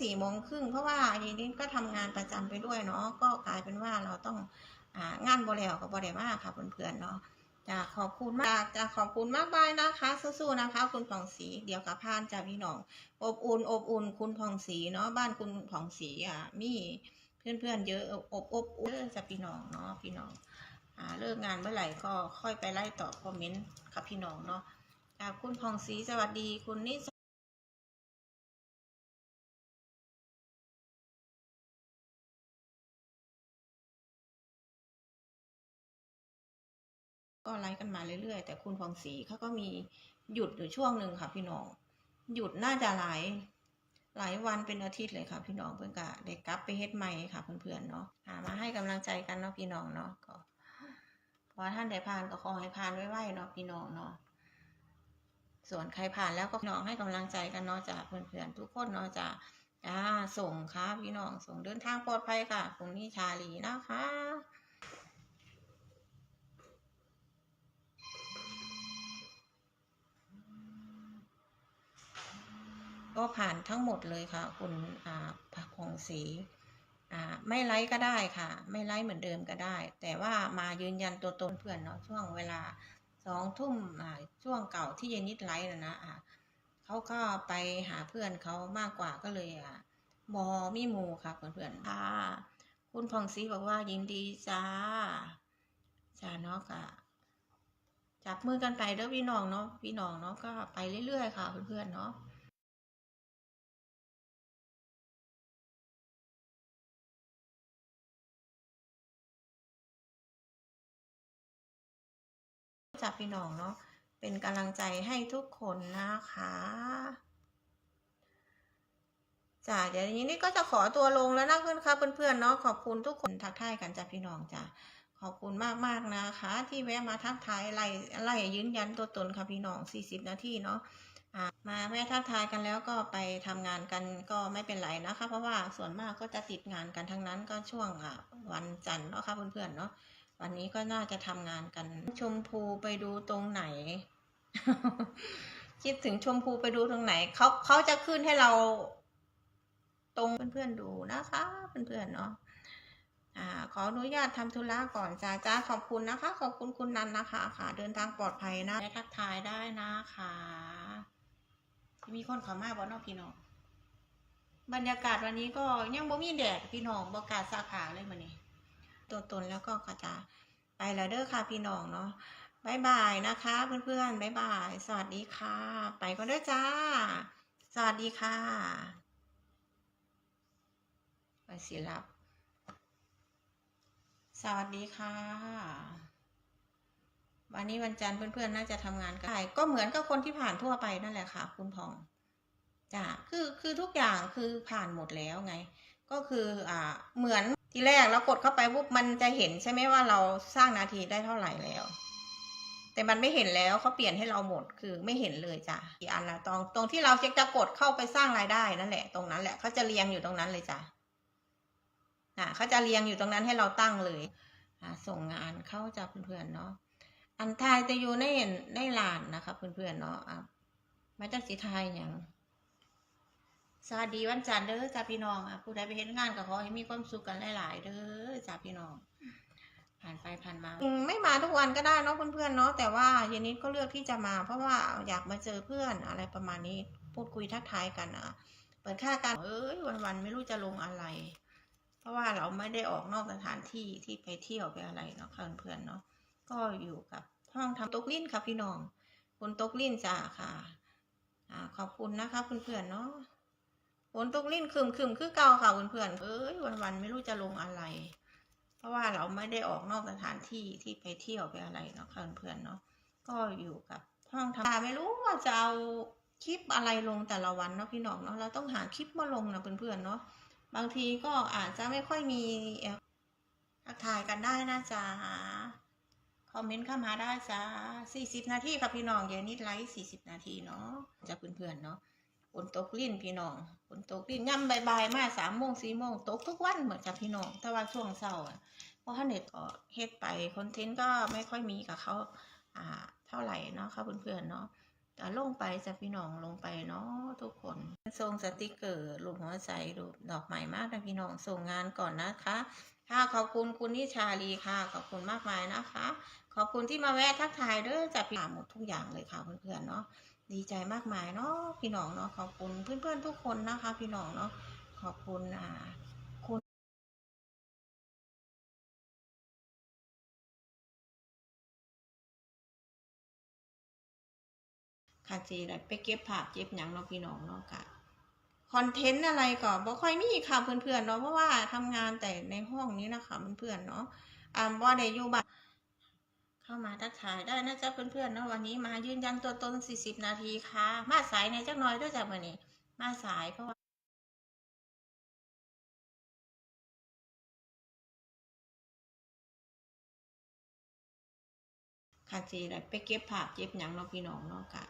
สี่โมงครึ่งเพราะว่าย็นนี้ก็ทำงานประจำไปด้วยเนาะก็กลายเป็นว่าเราต้องอ่างานบริแล้วกับบริมากค่ะเพื่อนๆเนาะจะขอบคุณมากจะขอบคุณมากบายนะคะสู้ๆนะคะ คุณผ่องศรีเดี๋ยวกับพานจ้าพี่น้อง อบอุ่นอบอุ่นคุณผ่องศรีเนาะบ้านคุณผ่องศรีอะมีเพื่อนๆเยอะอบอบอุ่นจะพี่น้องเนาะพี่น้องอ่าเลิกงานเมื่อไหร่ก็ค่อยไปไล่ตอบคอมเมนต์กับพี่น้องเนาะคุณผ่องศรีสวัสดีคุณนิส ก็ไลฟ์กันมาเรื่อยๆ แต่คุณพองศรีเขาก็มีหยุดอยู่ช่วงหนึ่งค่ะพี่น้อง หยุดน่าจะหลายหลายวันเป็นอาทิตย์เลยค่ะ พี่น้องเพื่อนกะเด็กกลับไปเฮ็ดใหม่ค่ะเพื่อนๆเนาะอ่ามาให้กำลังใจกันเนาะพี่น้องเนาะก็ขอท่านได้ผ่านก็ขอให้ผ่านไว้ๆเนาะพี่น้องเนาะส่วนใครผ่านแล้วก็น้องให้กำลังใจกันเนาะจากเพื่อนๆทุกคนเนาะจากอ่าส่งค่ะพี่น้องส่งเดินทางปลอดภัยค่ะคุณนิชาลีนะคะ ก็ผ่านทั้งหมดเลยค่ะ คุณอ่าผักพงศรีไม่ไลค์ก็ได้ค่ะ ไม่ไลค์เหมือนเดิมก็ได้ แต่ว่ามายืนยันตัวตนเพื่อนเนาะช่วงเวลาสองทุ่มช่วงเก่าที่เยนนิดไลค์นะนะอ่าเขาก็ไปหาเพื่อนเขามากกว่าก็เลยอะบอมีมูค่ะเพื่อนๆค่ะคุณพองศรีบอกว่ายินดีจ้าจ้าเนาะค่ะจับมือกันไปเด้อพี่น้องเนาะพี่น้องเนาะก็ไปเรื่อยๆค่ะเพื่อนๆเนาะ จากพี่น้องเนาะเป็นกำลังใจให้ทุกคนนะคะจ้ะเดี๋ยวนี้นี่ก็จะขอตัวลงแล้วนะเพื่อนค่ะเพื่อนๆเนาะขอบคุณทุกคนทักทายกันจ้ะพี่น้องจ้ะขอบคุณมากๆนะคะ ที่แวะมาทักทายไล่ไล่ยืนยันตัวตนค่ะพี่น้อง 40 นาทีเนาะมาแม่ทักทายกันแล้วก็ไปทำงานกันก็ไม่เป็นไรนะคะ เพราะว่าส่วนมากก็จะติดงานกันทั้งนั้นก็ช่วงวันจันทร์เนาะค่ะเพื่อนๆเนาะ วันนี้ก็น่าจะทำงานกัน ชมพูไปดูตรงไหน คิดถึงชมพูไปดูตรงไหนเขาเขาจะขึ้นให้เราตรงเพื่อนๆดูนะคะเพื่อนๆเนาะอ่าขออนุญาตทำธุระก่อนจ้าจ้าขอบคุณนะคะ ขอบคุณคุณนันนะคะ ค่ะ เดินทางปลอดภัยนะและทักทายได้นะคะมีคนเขามาบ่นอกพี่น้องบรรยากาศวันนี้ก็ยังบ่มีแดดพี่น้องบกล้าสาขาเลยมันนี้ ตัวตนแล้วก็กระจาไปแล้วเด้อค่ะพี่น้องเนาะบายบายนะคะ เพื่อนๆบายบาย สวัสดีค่ะ ไปก็เด้อจ้า สวัสดีค่ะไปสิรับสวัสดีค่ะ วันนี้วันจันทร์เพื่อนๆน่าจะทำงานกันก็เหมือนกับคนที่ผ่านทั่วไปนั่นแหละค่ะ คุณพองจ้ะคือคือทุกอย่างคือผ่านหมดแล้วไง ก็คืออ่าเหมือน ทีแรกเรากดเข้าไปปุ๊บมันจะเห็นใช่ไหมว่าเราสร้างนาทีได้เท่าไหร่แล้ว แต่มันไม่เห็นแล้วเขาเปลี่ยนให้เราหมดคือไม่เห็นเลยจ้ะอีกอันละตรงตรงที่เราจะกดเข้าไปสร้างรายได้นั่นแหละ ตรงนั้นแหละเขาจะเรียงอยู่ตรงนั้นเลยจ้ะอ่าเขาจะเรียงอยู่ตรงนั้นให้เราตั้งเลยอ่าส่งงานเข้าจากเพื่อนๆเนาะอันทายจะอยู่ในในลานนะคะเพื่อนๆเนาะอะมาจากสีไทยอย่าง สวัสดีวันจันทร์เด้อจ้าพี่น้องอะผู้ใดไปเห็นงานก็ขอให้มีความสุขกันหลาย ๆ เด้อจ้าพี่น้อง ผ่านไปผ่านมาไม่มาทุกวันก็ได้เนาะเพื่อนๆเนาะแต่ว่าเย็นนี้ก็เลือกที่จะมา เพราะว่าอยากมาเจอเพื่อนอะไรประมาณนี้พูดคุยทักทายกันอะเปิดค่ากันเอ้ยวันๆไม่รู้จะลงอะไร เพราะว่าเราไม่ได้ออกนอกสถานที่ที่ไปเที่ยวไปอะไรเนาะเพื่อนๆเนาะก็อยู่กับห้องทำตกลิ้นค่ะพี่น้องคุณตกลิ้นจ้าค่ะอ่าขอบคุณนะคะเพื่อนๆเนาะ ฝนตกลิ่นคืมคืมคือเก่าค่ะเพื่อนๆเอ้ยวันๆไม่รู้จะลงอะไร เพราะว่าเราไม่ได้ออกนอกสถานที่ที่ไปเที่ยวไปอะไรเนาะค่ะเพื่อนๆเนาะก็อยู่กับห้องทำงานไม่รู้ว่าจะเอาคลิปอะไรลงแต่ละวันเนาะพี่น้องเนาะเราต้องหาคลิปมาลงนะเพื่อนๆเนาะบางทีก็อาจจะไม่ค่อยมีเอ่อทักทายกันได้นะจ๊ะคอมเมนต์เข้ามาได้จ้าสี่สิบนาทีค่ะพี่น้องเดี๋ยวนี้ไลฟ์สี่สิบนาทีเนาะจะเพื่อนๆเนาะ ฝนตกลิ้นพี่น้องฝนตกลิ้นย่ำบ่ายๆมาสามโมงสี่โมงตกทุกวันเหมือนกับพี่น้องแต่ว่าช่วงเช้าเพราะถ้าเน็ตก็เฮ็ดไปคอนเทนต์ก็ไม่ค่อยมีกับเขาอ่าเท่าไหร่เนาะค่ะเพื่อนๆเนาะก็ลงไปจะพี่น้องลงไปเนาะทุกคนส่งสติกเกอร์รูปหัวใจรูปดอกไม้มากนะพี่น้องส่งงานก่อนนะคะค่ะขอบคุณคุณนิชาลีค่ะ ขอบคุณมากมายนะคะ ขอบคุณที่มาแวะทักทายเด้อจะพี่หมดทุกอย่างเลยค่ะเพื่อนๆเนาะ ดีใจมากมายเนาะพี่น้องเนาะขอบคุณเพื่อนๆทุกคนนะคะ พี่น้องเนาะขอบคุณอ่าคุณค่ะจีได้ไปเก็บภาพเก็บหยังเนาะพี่น้องเนาะกะคอนเทนต์อะไรก็บ่ค่อยมีค่ะเพื่อนๆเนาะเพราะว่าทำงานแต่ในห้องนี้นะคะเพื่อนๆเนาะอ่าบ่ได้อยู่บ้าน เข้ามาทักทายได้นะจ๊ะเพื่อนๆเนาะวันนี้มายืนยันตัวตน 40 นาทีค่ะ มาสายในจักน่อยด้วยจ้ะมื้อนี้ มาสายเพราะว่าค่ะจีได้ไปเก็บภาพเก็บหยังเนาะพี่น้องเนาะกะ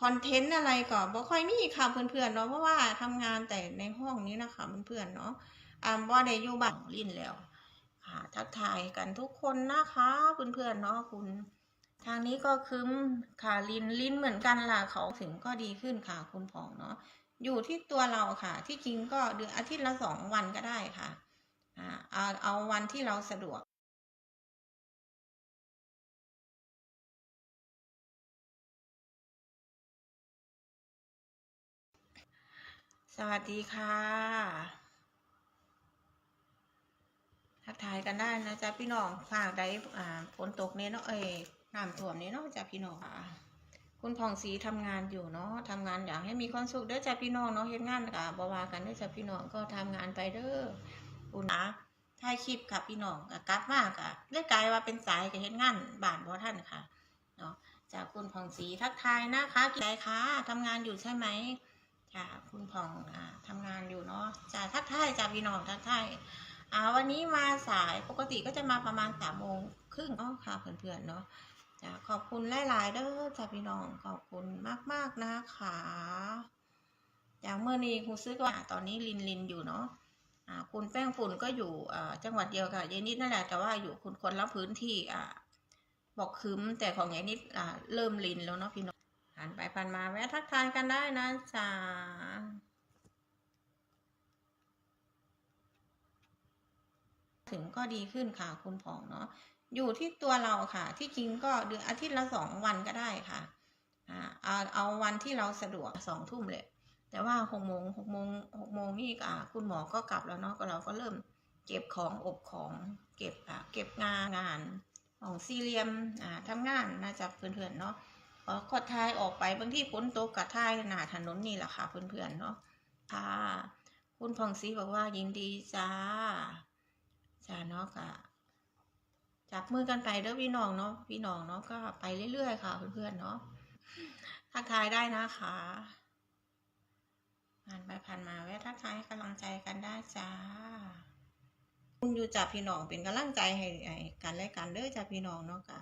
คอนเทนต์อะไรก็บ่ค่อยมีค่ะเพื่อนๆเนาะเพราะว่าทำงานแต่ในห้องนี้นะคะเพื่อนๆเนาะอ่าบ่ได้อยู่บ้านลิ้นแล้ว ทักทายกันทุกคนนะคะเพื่อนๆเนาะคุณ ทางนี้ก็คืมค่ะลินลิ้นเหมือนกันล่ะเขาถึงก็ดีขึ้นค่ะคุณผองเนาะอยู่ที่ตัวเราค่ะ ที่จริงก็เดือนอาทิตย์ละสองวันก็ได้ค่ะอ่าเอาเอาวันที่เราสะดวกสวัสดีค่ะ ทั กทายกันได้นะจ๊ะพี่น้องฝากได้อ่าฝนตกเนี่ยเนาะเอ้ยน้ำท่วมเนี่ยเนาะจ้ะพี่น้องอ่าคุณผ่องศรีทำงานอยู่เนาะทำงานอยากให้มีความสุขเด้อจ้ะพี่น้องเนาะเฮ็ดงานกับบวากันเด้อจ้ะพี่น้องก็ทำงานไปเด้อคุณนะถ่ายคลิปค่ะพี่น้องก็กลับมากอะได้กลายว่าเป็นสายกับเฮ็ดงานบ้านบ่ท่านค่ะเนาะจากคุณผ่องศรีทักทายนะคะกี่ไรคะทำงานอยู่ใช่ไหมค่ะคุณผ่องอ่าทำงานอยู่เนาะจ่าทักทายจ่าพี่น้องทักทาย อ่าวันนี้มาสายปกติก็จะมาประมาณสามโมงครึ่งเนาะค่ะเพื่อนๆเนาะจ้าขอบคุณหลายๆเด้อจ่าพี่น้องขอบคุณมากๆนะคะอย่างเมื่อนี้ครูซื้อก็ตอนนี้ลินลินอยู่เนาะอ่าคุณแป้งฝุ่นก็อยู่อ่าจังหวัดเดียวกับยายนิดนั่นแหละแต่ว่าอยู่คุณคนละพื้นที่อ่าบอกคืมแต่ของยายนิดอ่าเริ่มลินแล้วเนาะพี่น้องผ่านไปผ่านมาแวะทักทายกันได้นะจ๊ะ ถึงก็ดีขึ้นค่ะคุณผองเนาะอยู่ที่ตัวเราค่ะ ที่จริงก็เดือนอาทิตย์ละสองวันก็ได้ค่ะอ่าเอาเอาวันที่เราสะดวกสองทุ่มเลย แต่ว่าหกโมงหกโมงหกโมงนี่อ่าคุณหมอก็กลับแล้วเนาะก็เราก็เริ่มเก็บของอบของเก็บอ่าเก็บงานงานของซีเรียมอ่าทำงานน่าจะเพื่อนๆเนาะเออขอทายออกไปบางที่ฝนตกกับทายหนาถนนนี่แหละค่ะเพื่อนๆเนาะค่ะคุณพองศรีบอกว่ายินดีจ้า จ้าเนาะกะจับมือกันไปเด้อพี่น้องเนาะพี่น้องเนาะก็ไปเรื่อยๆค่ะเพื่อนๆเนาะทักทายได้นะคะผ่านไปผ่านมาแวะทักทายให้กำลังใจกันได้จ้าคุณอยู่จับพี่น้องเป็นกำลังใจให้กันและกันเด้อจ้าพี่น้องเนาะกะ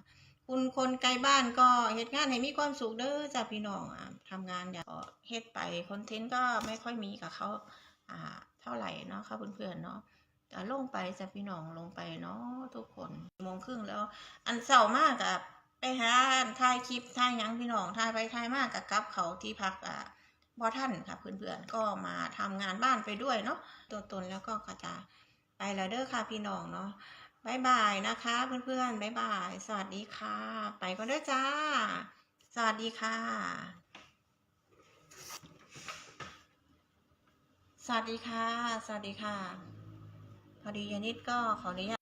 คุณคนไกลบ้านก็เฮ็ดงานให้มีความสุขเด้อจ้ะพี่น้องอ่าทำงานอย่ากเฮ็ดไปคอนเทนต์ก็ไม่ค่อยมีกับเขาอ่าเท่าไหร่เนาะค่ะเพื่อนๆเนาะ ก็ลงไปจ้ะพี่น้องลงไปเนาะทุกคนโมงครึ่งแล้ว อันเศร้ามากกับไปหาถ่ายคลิปถ่ายยังพี่น้องถ่ายไปถ่ายมากกับกับเขาที่พักอ่าบ่ท่านค่ะเพื่อนๆก็มาทำงานบ้านไปด้วยเนาะตัวตนแล้วก็กระจาไปแล้วเด้อค่ะพี่น้องเนาะบายบายนะคะ เพื่อนๆบายบาย สวัสดีค่ะ ไปก็ด้จ้า สวัสดีค่ะ สวัสดีค่ะ สวัสดีค่ะ พอดียานิดก็ขออนุญาต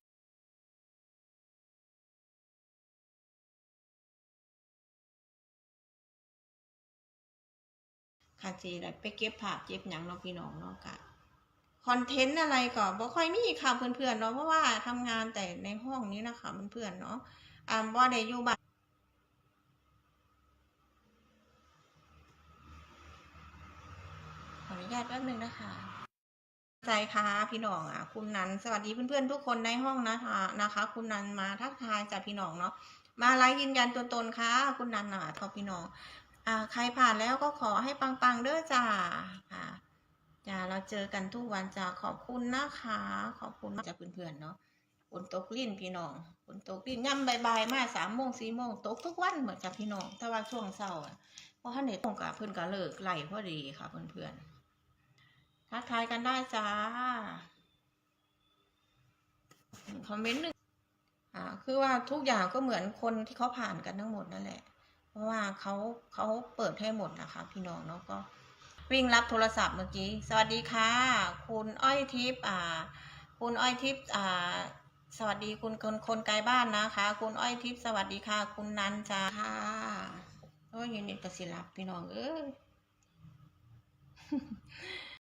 ค่ะจีได้ไปเก็บภาพเก็บหยังเนาะพี่น้องเนาะกะคอนเทนต์อะไรก็บ่ค่อยมีค่ะเพื่อนๆเนาะเพราะว่าทำงานแต่ในห้องนี้นะคะเพื่อนๆเนาะอ่าบ่ได้อยู่บ้านขออนุญาตแป๊บนึงนะคะ ใจค่ะพี่น้องอะคุณนันสวัสดีเพื่อนๆทุกคนในห้องนะคะนะคะ คุณนันมาทักทายจากพี่น้องเนาะมาไลฟ์ยืนยันตัวตนค่ะคุณนันน่ะขอบพี่น้องอ่าใครผ่านแล้วก็ขอให้ปังๆเด้อจ้าอ่าจ้าเราเจอกันทุกวันจ้าขอบคุณนะคะ ขอบคุณมากจากเพื่อนๆเนาะฝนตกลิ่นพี่น้องฝนตกลิ่นย่ำใบ่ายมาสามโมงสี่โมงตกทุกวันเหมือนกับพี่น้องแต่ว่าช่วงเช้าอะเพราะท่านเน็ตตรงกับเพื่อนก็เลิกไหลพอดีค่ะเพื่อนๆ ทักทายกันได้จ้าคอมเมนต์หนึ่งอ่าคือว่าทุกอย่างก็เหมือนคนที่เขาผ่านกันทั้งหมดนั่นแหละ เพราะว่าเขาเขาเปิดให้หมดนะคะ พี่น้องเนาะก็วิ่งรับโทรศัพท์เมื่อกี้ สวัสดีค่ะ คุณอ้อยทิพย์อ่า คุณอ้อยทิพย์อ่า สวัสดีคุณคนคนไกลบ้านนะคะ คุณอ้อยทิพย์สวัสดีค่ะ คุณนันจ้าค่ะโอ้ยยินดีกสิรับพี่น้องเอ้ย